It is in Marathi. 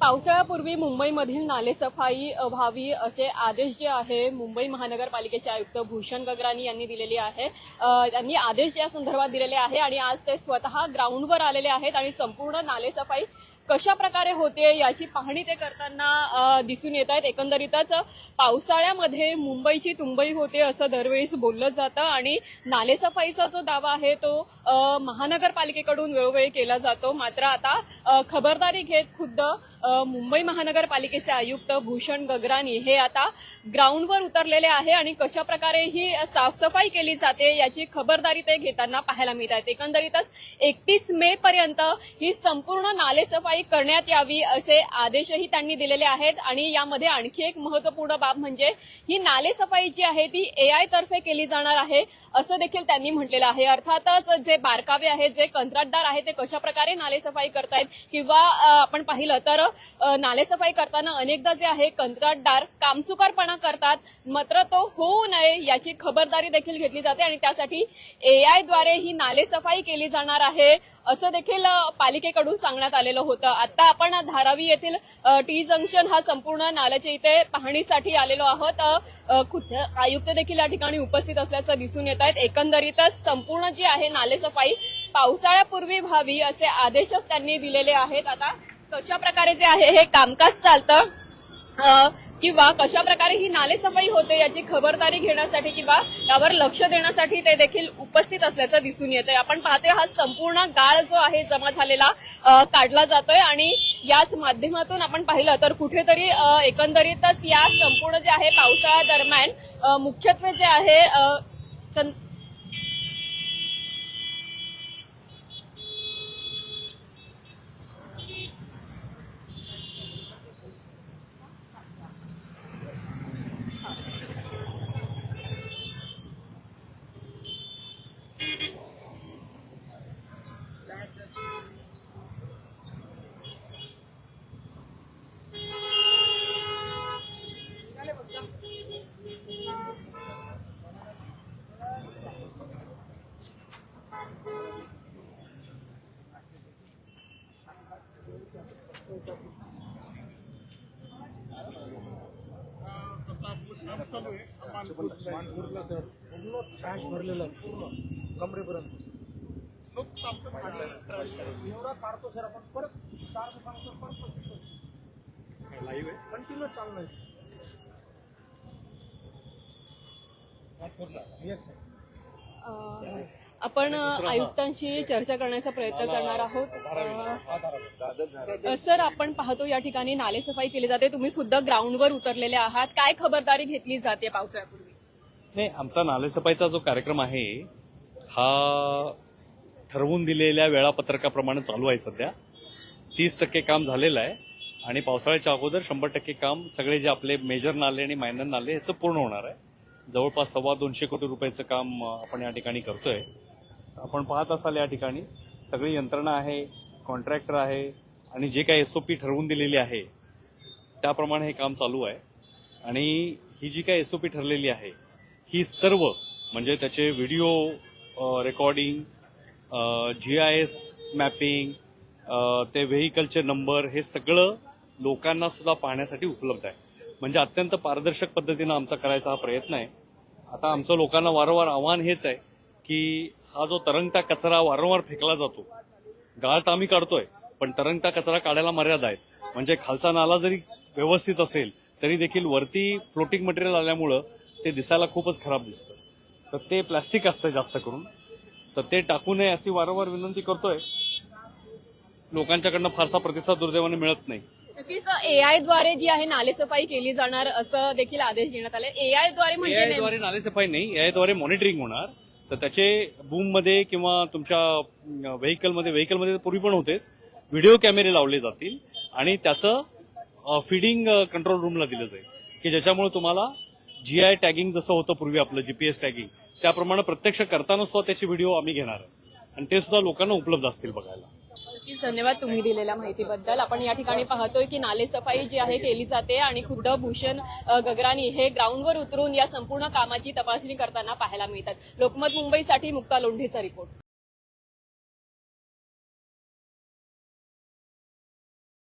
पावसाळ्यापूर्वी मुंबईमधील नालेसफाई व्हावी असे आदेश जे आहे मुंबई महानगरपालिकेचे आयुक्त भूषण गगरानी यांनी दिलेले आहे त्यांनी आदेश या संदर्भात दिलेले आहे आणि आज ते स्वतः ग्राउंडवर आलेले आहेत आणि संपूर्ण नालेसफाई कशा प्रकारे होते याची पाहणी ते करताना दिसून येत आहेत. एकंदरीतच पावसाळ्यामध्ये मुंबईची तुंबई होते असं दरवेळेस बोललं जातं आणि नालेसफाईचा जो दावा आहे तो महानगरपालिकेकडून वेळोवेळी केला जातो. मात्र आता खबरदारी घेत खुद्द मुंबई महानगरपालिकेचे आयुक्त भूषण गगरानी हे आता ग्राउंडवर उतरलेले आहे आणि कशा प्रकारे ही साफसफाई केली जाते याची खबरदारी ते घेताना पाहायला मिळत आहेत एकंदरीतच एकतीस मे पर्यंत ही संपूर्ण नालेसफाई करण्यात यावी असे आदेशही त्यांनी दिलेले आहेत आणि यामध्ये आणखी एक महत्त्वपूर्ण बाब म्हणजे ही नालेसफाई जी आहे ती एआय तर्फे केली जाणार आहे असं देखील त्यांनी म्हटलेलं आहे. अर्थातच जे बारकावे आहेत जे कंत्राटदार आहेत ते कशा प्रकारे नालेसफाई करतायत किंवा आपण पाहिलं तर नालेसफाई करताना अनेकदा जे आहे कंत्राटदार कामचुकारपणा करतात. मात्र तो होऊ नये याची खबरदारी देखील घेतली जाते आणि त्यासाठी एआयद्वारे ही नालेसफाई केली जाणार आहे असं देखील पालिकेकडून सांगण्यात आलेलं होतं. आता आपण धारावी येथील टी जंक्शन हा संपूर्ण नाल्याच्या इथे पाहणीसाठी आलेलो आहोत. आयुक्त देखील या ठिकाणी उपस्थित असल्याचं दिसून येत आहेत एकंदरीतच संपूर्ण जी आहे नालेसफाई पावसाळ्यापूर्वी व्हावी असे आदेशच त्यांनी दिलेले आहेत. आता कशा प्रकारे जे आहे हे कामकाज चालतं? किंवा कशा प्रकारे ही नालेसफाई होते याची खबरदारी घेण्यासाठी किंवा यावर लक्ष देण्यासाठी ते देखील उपस्थित असल्याचं दिसून येतंय. आपण पाहतोय हा संपूर्ण गाळ जो आहे जमा झालेला काढला जातोय आणि याच माध्यमातून आपण पाहिलं तर कुठेतरी एकंदरीतच या संपूर्ण जे आहे पावसाळ्या दरम्यान मुख्यत्वे जे आहे ट्रॅश भरलेलं आहे पूर्ण कमरेपर्यंत एवढा काढतो सर आपण परत चार दुकानाचं परत लाईव्ह आहे कंटिन्यू चालू आहे येस सर आपण आयुक्तांशी चर्चा करण्याचा प्रयत्न करणार आहोत. सर आपण पाहतो या ठिकाणी नालेसफाई केली जाते. तुम्ही खुद्द ग्राउंडवर उतरलेले आहात. काय खबरदारी घेतली जाते पावसाळ्यापूर्वी? नाही आमचा नालेसफाईचा जो कार्यक्रम आहे हा ठरवून दिलेल्या वेळापत्रकाप्रमाणे चालू आहे सध्या. तीस टक्के काम झालेलं आहे आणि पावसाळ्याच्या अगोदर शंभर टक्के काम सगळे जे आपले मेजर नाले आणि मायनर नाले ह्याचं पूर्ण होणार आहे. जवळपास सव्वा दोनशे कोटी रुपयाचं काम आपण या ठिकाणी करतोय. आपण पाहत असाल या ठिकाणी सगळी यंत्रणा आहे कॉन्ट्रॅक्टर आहे आणि जे काही पी ठरवून दिलेली आहे त्याप्रमाणे हे काम चालू आहे. आणि ही जी काही पी ठरलेली आहे ही सर्व म्हणजे त्याचे video recording G I S mapping ते व्हेकलचे नंबर हे सगळं लोकांना सुद्धा पाहण्यासाठी उपलब्ध आहे. म्हणजे अत्यंत पारदर्शक पद्धतीनं आमचा करायचा हा प्रयत्न आहे. आता आमचं लोकांना वारंवार आव्हान हेच आहे की हा जो तरंगता कचरा वारंवार फेकला जातो गाळ तर आम्ही काढतोय पण तरंगता कचरा काढायला मर्यादा आहेत. म्हणजे खालचा नाला जरी व्यवस्थित असेल तरी देखील वरती फ्लोटिंग मटेरियल आल्यामुळं ते दिसायला खूपच खराब दिसतं. तर ते प्लास्टिक असतं जास्त करून. तर ते टाकू नये अशी वारंवार विनंती करतोय. लोकांच्याकडनं फारसा प्रतिसाद दुर्दैवाने मिळत नाही. नक्कीच एआयद्वारे जी आहे नालेसफाई केली जाणार असं देखील आदेश देण्यात आले. एआयद्वारे म्हणजे एआयद्वारे नालेसफाई नाही एआयद्वारे मॉनिटरिंग होणार. तर त्याचे बूममध्ये किंवा तुमच्या व्हेकलमध्ये व्हेकलमध्ये पूर्वी पण होतेच. व्हिडिओ कॅमेरे लावले जातील आणि त्याचं फिडिंग कंट्रोल रूमला दिलं जाईल. की ज्याच्यामुळे तुम्हाला जीआय टॅगिंग जसं होतं पूर्वी आपलं जीपीएस टॅगिंग त्याप्रमाणे प्रत्यक्ष करताना सुद्धा त्याचे व्हिडिओ आम्ही घेणार आहे. आणि ते सुद्धा लोकांना उपलब्ध असतील बघायला. नक्कीच धन्यवाद तुम्ही दिलेल्या माहितीबद्दल. आपण या ठिकाणी पाहतोय की नालेसफाई जी आहे केली जाते आणि खुद्द भूषण गगरानी हे ग्राउंडवर उतरून या संपूर्ण कामाची तपासणी करताना पाहायला मिळतात. लोकमत मुंबईसाठी मुक्ता लोंढेचा रिपोर्ट.